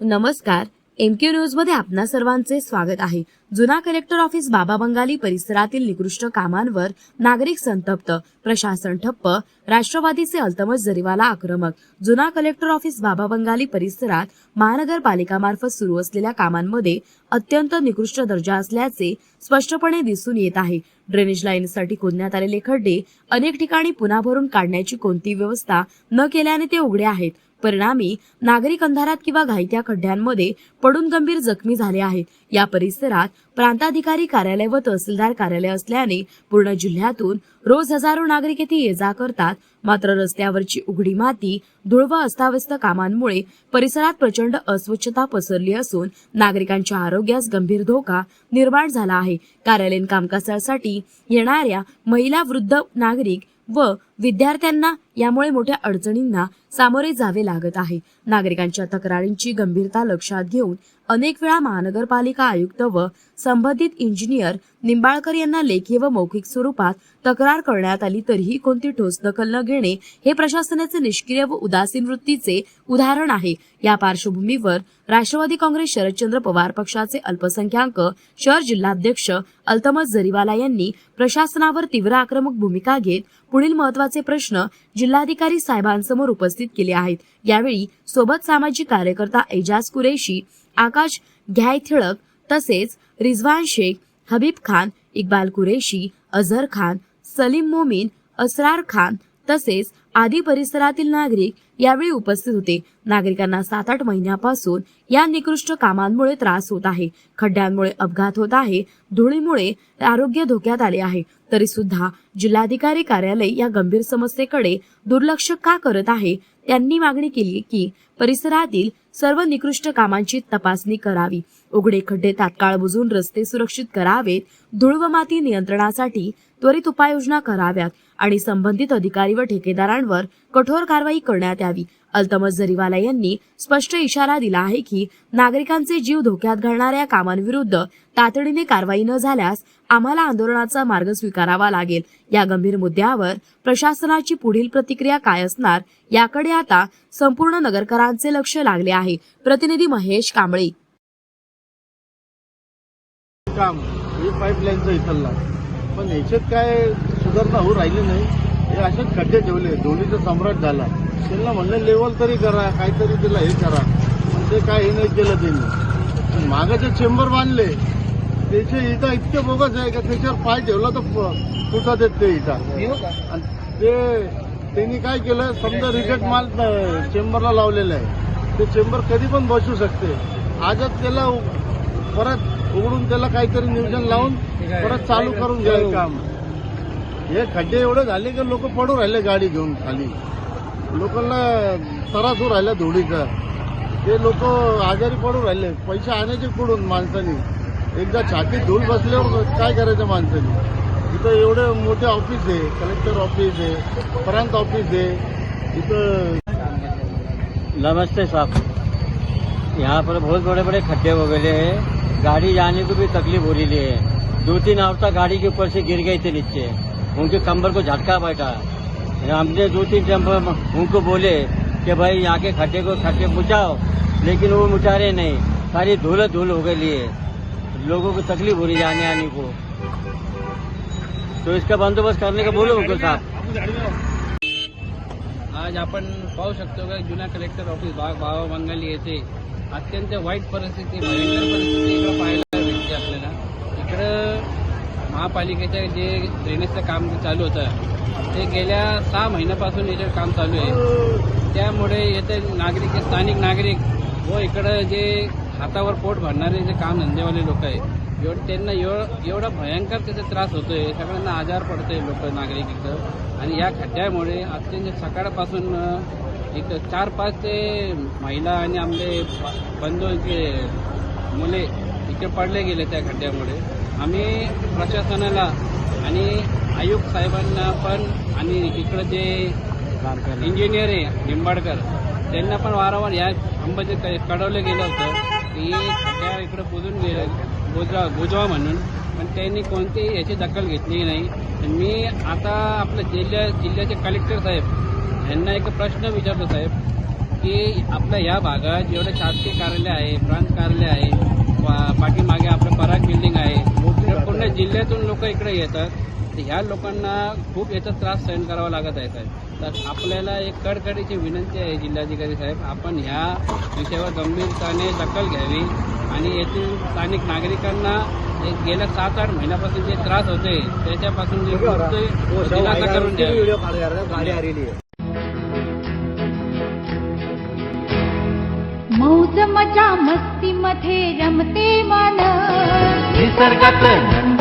नमस्कार एमक्यू न्यूजमध्ये आपणा सर्वांचे स्वागत आहे. जुना कलेक्टर ऑफिस बाबा बंगाली परिसरातील निकृष्ट कामांवर नागरिक संतप्त. प्रशासन ठप्प. राष्ट्रवादीचे अल्तमज जरीवाला आक्रमक. जुना कलेक्टर ऑफिस बाबा बंगाली परिसरात महानगरपालिकामार्फत सुरू असलेल्या कामांमध्ये अत्यंत निकृष्ट दर्जा असल्याचे स्पष्टपणे दिसून येत आहे. ड्रेनेज लाईनसाठी खोदण्यात आलेले खड्डे अनेक ठिकाणी पुन्हा भरून काढण्याची कोणती व्यवस्था न केल्याने ते उघडे आहेत. परिणामी नागरिक अंधारात किंवा घाईत्या खड्ड्यांमध्ये पडून गंभीर जखमी झाले आहेत. या परिसरात प्रांताधिकारी कार्यालय व तहसीलदार कार्यालय असल्याने पूर्ण जिल्ह्यातून रोज हजारो नागरिक येथे ये जा करतात. मात्र रस्त्यावरची उघडी माती धुळव व अस्ताव्यस्त कामांमुळे परिसरात प्रचंड अस्वच्छता पसरली असून नागरिकांच्या आरोग्यास गंभीर धोका निर्माण झाला आहे. कार्यालयीन कामकाजासाठी येणाऱ्या महिला वृद्ध नागरिक व विद्यार्थ्यांना यामुळे मोठ्या अडचणींना सामोरे जावे लागत आहे. नागरिकांच्या तक्रारींची गंभीरता लक्षात घेऊन अनेक वेळा महानगरपालिका आयुक्त व संबंधित इंजिनियर निंबाळकर यांना लेखी व मौखिक स्वरूपात तक्रार करण्यात आली तरीही कोणती ठोस दखल न घेणे हे प्रशासनाचे निष्क्रिय व उदासीन वृत्तीचे उदाहरण आहे. या पार्श्वभूमीवर राष्ट्रवादी काँग्रेस शरदचंद्र पवार पक्षाचे अल्पसंख्याक शहर जिल्हाध्यक्ष अल्तमस जरीवाला यांनी प्रशासनावर तीव्र आक्रमक भूमिका घेत पुढील महत्त्वाचे प्रश्न जिल्हाधिकारी साहेबांसमोर उपस्थित केले आहेत. यावेळी सोबत सामाजिक कार्यकर्ता एजाज कुरेशी आकाश घ्यायथिळक तसेच रिझवान शेख हबीब खान इक्बाल कुरेशी अझर खान सलीम मोमीन असरार खान तसेच आदी परिसरातील नागरिक यावेळी उपस्थित होते. नागरिकांना सात आठ महिन्यापासून या निकृष्ट कामांमुळे त्रास होत आहे. खड्ड्यांमुळे अपघात होत आहे. धुळीमुळे आरोग्य धोक्यात आले आहे. तरी सुद्धा जिल्हाधिकारी कार्यालय या गंभीर समस्येकडे दुर्लक्ष का करत आहे? त्यांनी मागणी केली की परिसरातील सर्व निकृष्ट कामांची तपासणी करावी. उघडे खड्डे तात्काळ बुजून रस्ते सुरक्षित करावेत धूळ व माती नियंत्रणासाठी त्वरित उपाययोजना कराव्यात आणि संबंधित अधिकारी व ठेकेदारांवर कठोर कारवाई करण्यात यावी. अल्तमस जरीवाला यांनी स्पष्ट इशारा दिला आहे की नागरिकांचे जीव धोक्यात घालणाऱ्या कामांविरुद्ध तातडीने कारवाई न झाल्यास आम्हाला आंदोलनाचा मार्ग स्वीकारावा लागेल. या गंभीर मुद्द्यावर प्रशासनाची पुढील प्रतिक्रिया काय असणार याकडे आता संपूर्ण नगरकरांचे लक्ष लागले आहे. प्रतिनिधी महेश कांबळे काम. हे पाईपलाईनचं इथला. पण याच्यात काय सुधारणा होऊ राहिली नाही हे असेच खड्डे ठेवले. धोनीचा सम्राट झाला. त्यांना म्हणलं लेवल तरी करा काहीतरी त्याला हे करा. पण ते काय हे नाही केलं त्यांनी. मागाचे चेंबर बांधले. त्याचे इथं इतके बोगस आहे का त्याच्यावर पाय ठेवला तर फुटत येत ते इथं. आणि ते त्यांनी काय केलं समजा रिजेक्ट माल चेंबरला लावलेला आहे. ते चेंबर कधी पण बसू शकते. आजच त्याला परत उघडून त्याला काहीतरी नियोजन लावून परत चालू करून घ्यायचं काम. हे खड्डे एवढे झाले की लोक पडू राहिले गाडी घेऊन खाली. लोकांना त्रास होऊ राहिला धुळीचा. ते लोक आजारी पडू राहिले. पैसे आणायचे कुठून माणसानी? एकदा छातीत धूळ बसल्यावर काय करायचं माणसानी? इथं एवढे मोठे ऑफिस आहे. कलेक्टर ऑफिस आहे. प्रांत ऑफिस आहे. इथं नमस्ते साहब यहाँ पर बहुत बड़े बड़े खड्डे हो गए हैं। गाड़ी जाने को भी तकलीफ़ हो रही है। दो तीन औरतें गाड़ी के ऊपर से गिर गई थे नीचे। उनके कंबर को झटका बैठा। हमने दो तीन टाइम उनको बोले कि भाई यहाँ के खड्डे को खड्डे मुचाओ, लेकिन वो मुचा रहे नहीं। सारी धूल धूल हो गई है। लोगों को तकलीफ़ हो रही है आने को। तो इसका बंदोबस्त करने का बोलो उनको साहब आज आपण पाहू शकतो का जुन्या कलेक्टर ऑफ़िस बाग बाबा बंगाली येथे अत्यंत वाईट परिस्थिती भयंकर परिस्थिती इकडं पाहायला भेटते आपल्याला. इकडं महापालिकेचं जे ड्रेनेजचं काम चालू होतं ते गेल्या सहा महिन्यापासून याच्यावर काम चालू आहे. त्यामुळे येथे नागरिक स्थानिक नागरिक व इकडं जे हातावर पोट भरणारे जे काम धंदेवाले लोक आहेत एवढं त्यांना एवढं एवढा भयंकर त्याचा त्रास होतोय. सगळ्यांना आजार पडतोय लोक नागरिक इथं. आणि या खड्ड्यामुळे अत्यंत सकाळपासून एक चार पाच ते महिला आणि आमचे बंधू इथे मुले इथे पडले गेले त्या खड्ड्यामुळे. आम्ही प्रशासनाला आणि आयुक्त साहेबांना पण आणि इकडं जे इंजिनियर आहे निंबाडकर त्यांना पण वारंवार या अंबाचे कळवलं गेलं होतं की खड्ड्या इकडं बुजून गेलं बुजवा बुजवा म्हणून. पण त्यांनी कोणतीही याची दखल घेतली नाही. मी आता आपल्या जिल्ह्या जिल्ह्याचे कलेक्टर साहेब यांना एक प्रश्न विचारतो साहेब की आपल्या या भागात जेवढे शासकीय कार्यालय आहे प्रांत कार्यालय आहे पाठीमागे आपलं पराग बिल्डिंग आहे पूर्ण जिल्ह्यातून लोक इकडे येतात. तर ह्या लोकांना खूप याचा त्रास सहन करावा लागत आहे साहेब. तर आपल्याला एक कडकडीची विनंती आहे जिल्हाधिकारी साहेब आपण ह्या विषयावर गंभीरताने दखल घ्यावी आणि येथील स्थानिक नागरिकांना एक गेल्या सात आठ महिन्यापासून जे त्रास होते त्याच्यापासून जे दिलासा करून द्यावी मौज मजा मस्ती मध्ये रमते मन निसर्गात